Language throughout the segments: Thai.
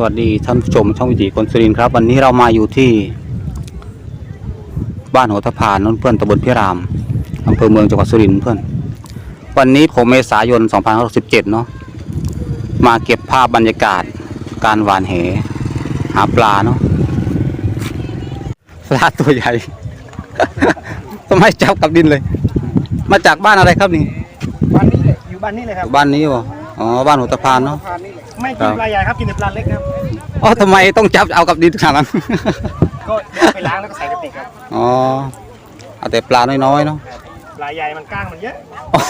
สวัสดีท่านผู้ชมช่องวิถีคนสุรินทร์ครับ วันนี้เรามาอยู่ที่ บ้านหัวตะพานนนเพื่อนตำบลพิรามอำเภอเมืองจังหวัดสุรินทร์เพื่อน วันนี้ผมเมษายน 2567 เนาะมาเก็บภาพบรรยากาศการหวานแหหาปลาเนาะปลาตัวใหญ่ ทำไมจับกับดินเลย มาจากบ้านอะไรครับนี่ บ้านนี้เลยอยู่บ้านนี้เลยครับ บ้านนี้วะอ๋อบ้านหัวตะพานเนาะ บ้านนี้เลย ไม่กินปลาใหญ่ครับกินแต่ปลาเล็กครับ อ๋อทำไมต้องจับเอากับดินขนาดนั้น ก็เดี๋ยวไปล้างแล้วก็ใส่กระติกครับ อ๋อ เอาแต่ปลาน้อยๆเนาะ ปลาใหญ่มันก้างมันเยอะอ๋อ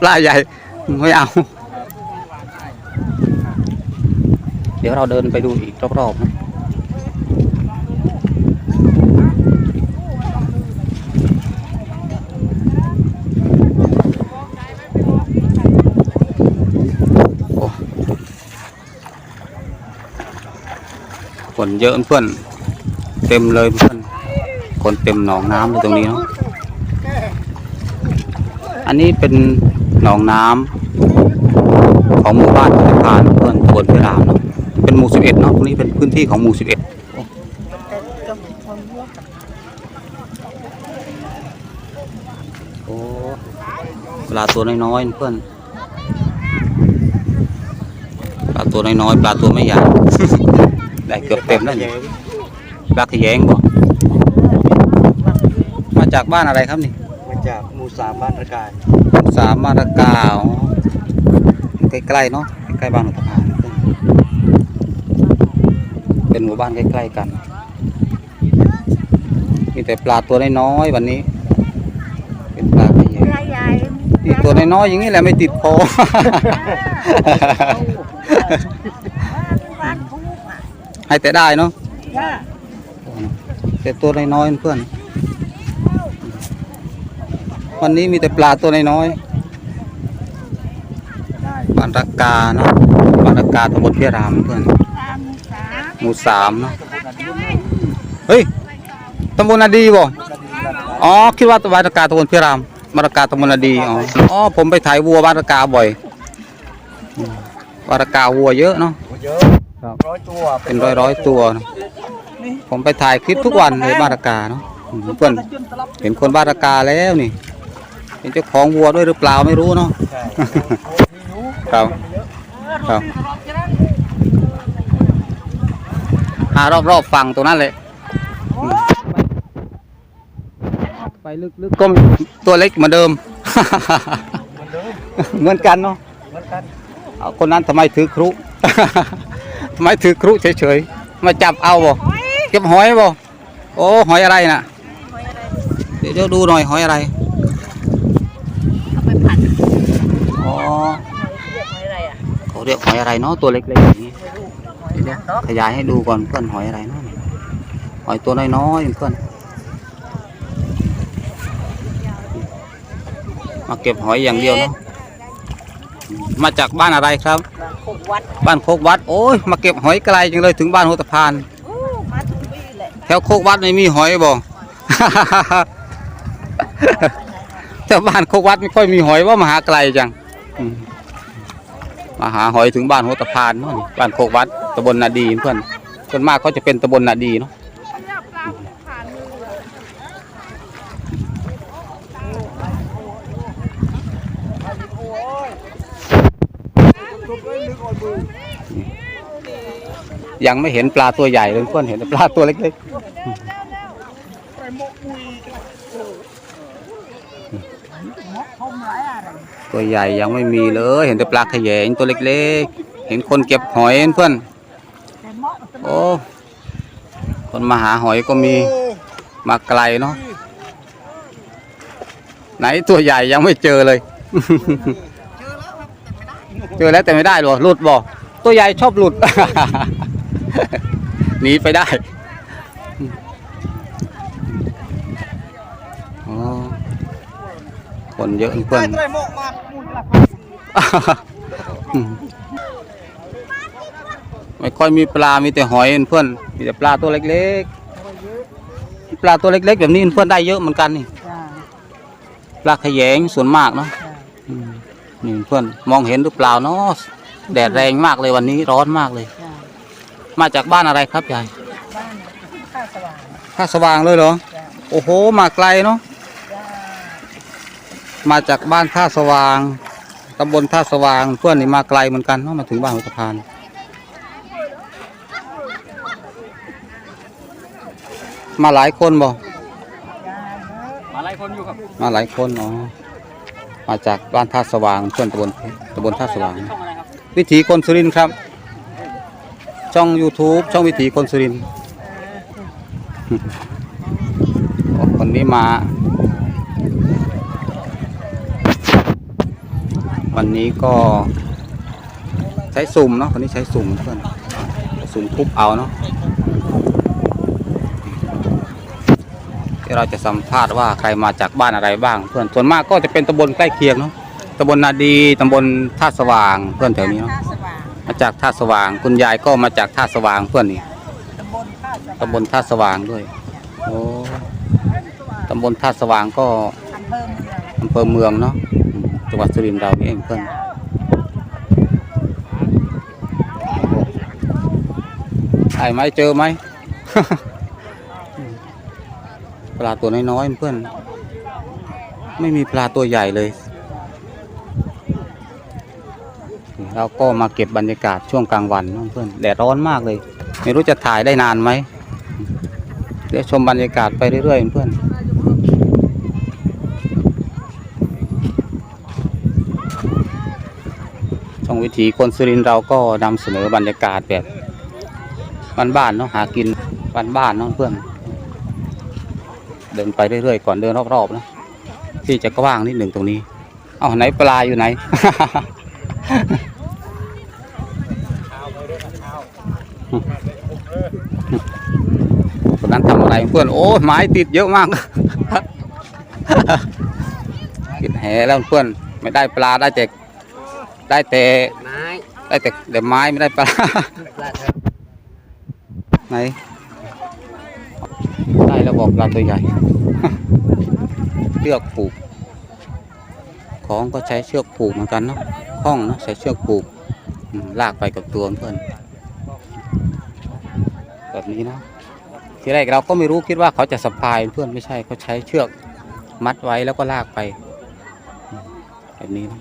ปลาใหญ่ไม่เอา เดี๋ยวเราเดินไปดูอีกรอบๆนะ นเยอะเพื่อนเต็มเลยเพื่อนคนเต็มหนองน้ำเลยตรงนี้เนาะอันนี้เป็นหนองน้ำของหมู่บ้านสะพานเพื่อนตำบลพิรามเนาะเป็นหมู่สิบเอ็ดเนาะตรงนี้เป็นพื้นที่ของหมู่สิบเอ็ดโอ้ปลาตัวน้อยๆเพื่อนปลาตัวน้อยๆปลาตัวไม่ใหญ่ ได้เกือบเต็มแล้วนี่ปลาขยงบ่มาจากบ้านอะไรครับนี่มาจากหมู่สามบ้านระกายสามมาตรกาวใกล้ๆเนาะใกล้ๆบ้านหัวตะพานเป็นหมู่บ้านใกล้ๆกันมีแต่ปลาตัวน้อยๆวันนี้ เป็นปลาขยงปลาใหญ่นี่ตัวน้อยๆอย่างนี้แหละไม่ติดคอบ้านทุกอะ ให้แต่ได้เนาะจ้าแต่ตัวน้อยๆเพื่อน วันนี้มีแต่ปลาตัวน้อยๆบ้านรักกาเนาะบ้านรักกาตำบลเพียรามเพื่อนตามสามหมู่สามเนาะเฮ้ยตำบลนาดีบ่อ๋อคิดว่าตำบลรักกาตำบลเพียรามบ้านรักกาตำบลนาดีอ๋ออ๋อผมไปถ่ายวัวบ้านรักกาบ่อยอืมบ้านรักกาวัวเยอะเนาะเยอะ ครับร้อยตัวเป็นร้อยร้อยๆตัวนะผมไปถ่ายคลิปทุกวันในบ้านรากาเนาะอืมเพื่อนเห็นคนบ้านรากาแล้วนี่เป็นเจ้าของวัวด้วยหรือเปล่าไม่รู้เนาะใช่ครับครับหารอบๆฝั่งตรงนั้นเลยอืมไปลึกๆก็มีตัวเล็กเหมือนเดิมเหมือนเดิมเหมือนกันเนาะเหมือนกันเอาคนนั้นทำไมถือครุทำ ไมถือครุเฉยๆมาจับเอาบ่เก็บหอยบ่โอ้หอยอะไรน่ะเดี๋ยวเดี๋ยวดูหน่อยหอยอะไรเอาไปผัดอ๋อเรียกหอยอะไรอะเขาเรียกหอยอะไรเนาะตัวเล็กๆอย่างนี้เดี๋ยวๆขยายให้ดูก่อนเพื่อนหอยอะไรเนาะหอยตัวน้อยๆเพื่อนมาเก็บหอยอย่างเดียวเนาะ มาจากบ้านอะไรครับขบวัดบ้านโคกวัด โอ้ย มาเก็บหอยไกลจังเลยถึงบ้านหัวตะพานโอ้มาทุกปีแหละแถวโคกวัดไม่มีหอยบ่ แถวบ้านโคกวัดไม่ค่อยมีหอยว่ามาหาไกลจังอืมมาหาหอยถึงบ้านหัวตะพานเนาะนี่บ้านโคกวัดตำบลนาดีเพื่อนส่วนมากเขาจะเป็นตำบลนาดีเนาะ ยังไม่เห็นปลาตัวใหญ่เลยเพื่อนเห็นแต่ปลาตัวเล็กๆ ตัวใหญ่ยังไม่มีเลย เห็นแต่ปลาขยงตัวเล็กๆ เห็นคนเก็บหอยเพื่อน โอ้ คนมาหาหอยก็มีมาไกลเนาะ ไหนตัวใหญ่ยังไม่เจอเลย เจอแล้วแต่ไม่ได้หรอหลุดบ่ตัวใหญ่ชอบหลุด หนีไปได้คนเยอะเพื่อนไม่ค่อยมีปลา มีแต่หอยเพื่อน มีแต่ปลาตัวเล็กๆ ปลาตัวเล็กๆ แบบนี้เพื่อนได้เยอะเหมือนกันนี่ ปลาขยงส่วนมากเนาะ นี่เพื่อนมองเห็นหรือเปล่าเนาะแดดแรงมากเลยวันนี้ร้อนมากเลย จ้ะมาจากบ้านอะไรครับยายบ้านข้าสว่างท่าสว่างเลยเหรอ จ้ะโอ้โห มาไกลเนาะ จ้ามาจากบ้านท่าสว่าง ตำบลท่าสว่าง เพื่อนนี่มาไกลเหมือนกันเนาะมาถึงบ้านหัวสะพาน มาหลายคนบ่ จ้าเยอะมาไล่คนอยู่ครับ มาหลายคนอ๋อ มาจากบ้านท่าสว่างเพื่อนตำบลตำบลท่าสว่างช่องอะไรครับวิถีคนสุรินทร์ครับ ช่อง YouTube ช่องวิถีคนสุรินทร์โอ้คนนี้มา วันนี้ก็ใช้สุ่มเนาะคนนี้ใช้สุ่มเพื่อนสุ่มทุบเอาเนาะ ที่เราจะสัมภาษณ์ว่าใครมาจากบ้านอะไรบ้างเพื่อนส่วนมากก็จะเป็นตำบลใกล้เคียงเนาะตำบลนาดีตำบลท่าสว่างเพื่อนแถวนี้เนาะข้าสว่างมาจากท่าสว่าง คุณยายก็มาจากท่าสว่างเพื่อนนี่ตำบลข้าสว่างตำบลท่าสว่างด้วยโอ้ตำบลท่าสว่างก็อำเภอเมืองอำเภอเมืองเนาะอืมจังหวัดสุรินทร์เรานี่เองเพื่อนจ้าไอ้ไหมเจอไหม ปลาตัวน้อยๆเพื่อน ไม่มีปลาตัวใหญ่เลย เราก็มาเก็บบรรยากาศช่วงกลางวันเพื่อนแดดร้อนมากเลย ไม่รู้จะถ่ายได้นานไหม เดี๋ยวชมบรรยากาศไปเรื่อยๆเพื่อนช่องวิถีคนสุรินเราก็นำเสนอบรรยากาศแบบบ้านๆเนาะหากินบ้านๆเนาะเพื่อน เดินไปเรื่อยๆก่อนเดินรอบๆนะที่จะกว้างนิดหนึ่งตรงนี้ เอ้าไหนปลาอยู่ไหนคนนั้นทำอะไรเพื่อนโอ้ไม้ติดเยอะมากติดแหแล้วเพื่อนไม่ได้ปลาได้แต่ได้แต่ไม้ได้แต่แต่ไม้ไม่ได้ปลาปลาเถอะไหน ได้แล้วบอกปลาตัวใหญ่ เชือกผูก ของก็ใช้เชือกผูกเหมือนกันเนาะข้องเนาะใช้เชือกผูกลากไปกับตัวเพื่อนแบบนี้นะทีแรกเราก็ไม่รู้คิดว่าเขาจะสะพายเพื่อนไม่ใช่เขาใช้เชือกมัดไว้แล้วก็ลากไป แบบนี้นะ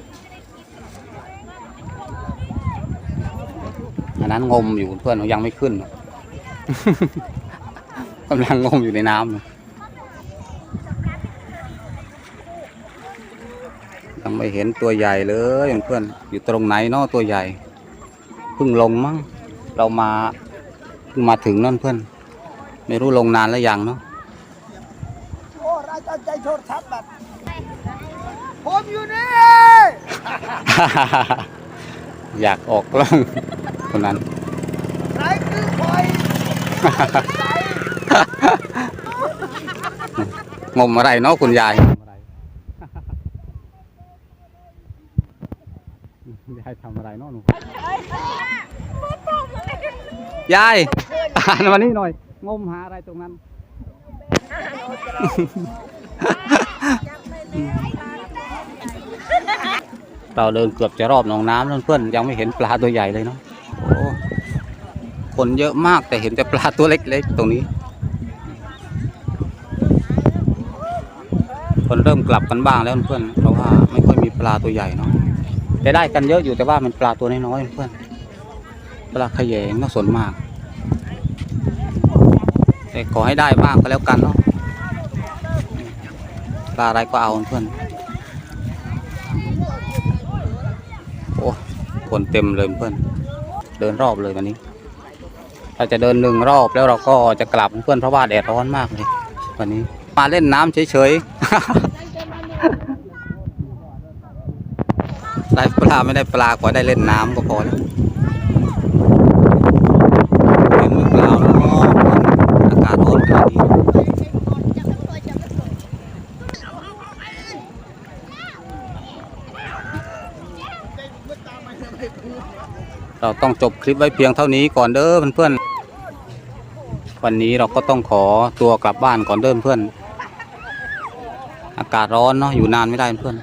อันนั้นงมอยู่เพื่อนยังไม่ขึ้น กำลังงมอยู่ในน้ำอยู่ยังไม่เห็นตัวใหญ่เลยเพื่อนอยู่ตรงไหนเนาะตัวใหญ่เพิ่งลงมั้งเรามาเพิ่งมาถึงนั่นเพื่อน ไม่รู้ลงนานแล้วยังเนาะโอ้ราชาใจโทษทัพแบบผมอยู่นี่อยากออกกล้องคนนั้นใครคือคอย งมอะไรเนาะคุณยายยายทำอะไรเนาะหนูยายอ่านมานี่หน่อย งมหาอะไรตรงนั้น เราเดินเกือบจะรอบหนองน้ำแล้วเพื่อนยังไม่เห็นปลาตัวใหญ่เลยเนาะโอ้คนเยอะมากแต่เห็นแต่ปลาตัวเล็กๆตรงนี้ คนเริ่มกลับกันบ้างแล้วเพื่อนเพราะว่าไม่ค่อยมีปลาตัวใหญ่เนาะแต่ได้กันเยอะอยู่แต่ว่ามันปลาตัวน้อยๆเพื่อนปลาขยงน่าสนมาก แต่ขอให้ได้บ้างก็แล้วกันเนาะปลาอะไรก็เอาเพื่อนโอ้คนเต็มเลยเพื่อน เดินรอบเลยวันนี้เราจะเดินหนึ่งรอบแล้วเราก็จะกลับเพื่อนเพราะว่าแดดร้อนมากเลยวันนี้มาเล่นน้ำเฉยๆ ได้ปลาไม่ได้ปลาขอได้เล่นน้ำก็พอแล้วเล่นมือเปล่าแล้วก็อากาศร้อนขนาดนี้เราต้องจบคลิปไว้เพียงเท่านี้ก่อนเด้อเพื่อนๆวันนี้เราก็ต้องขอตัวกลับบ้านก่อนเดินเพื่อน อากาศร้อนเนาะอยู่นานไม่ได้เพื่อน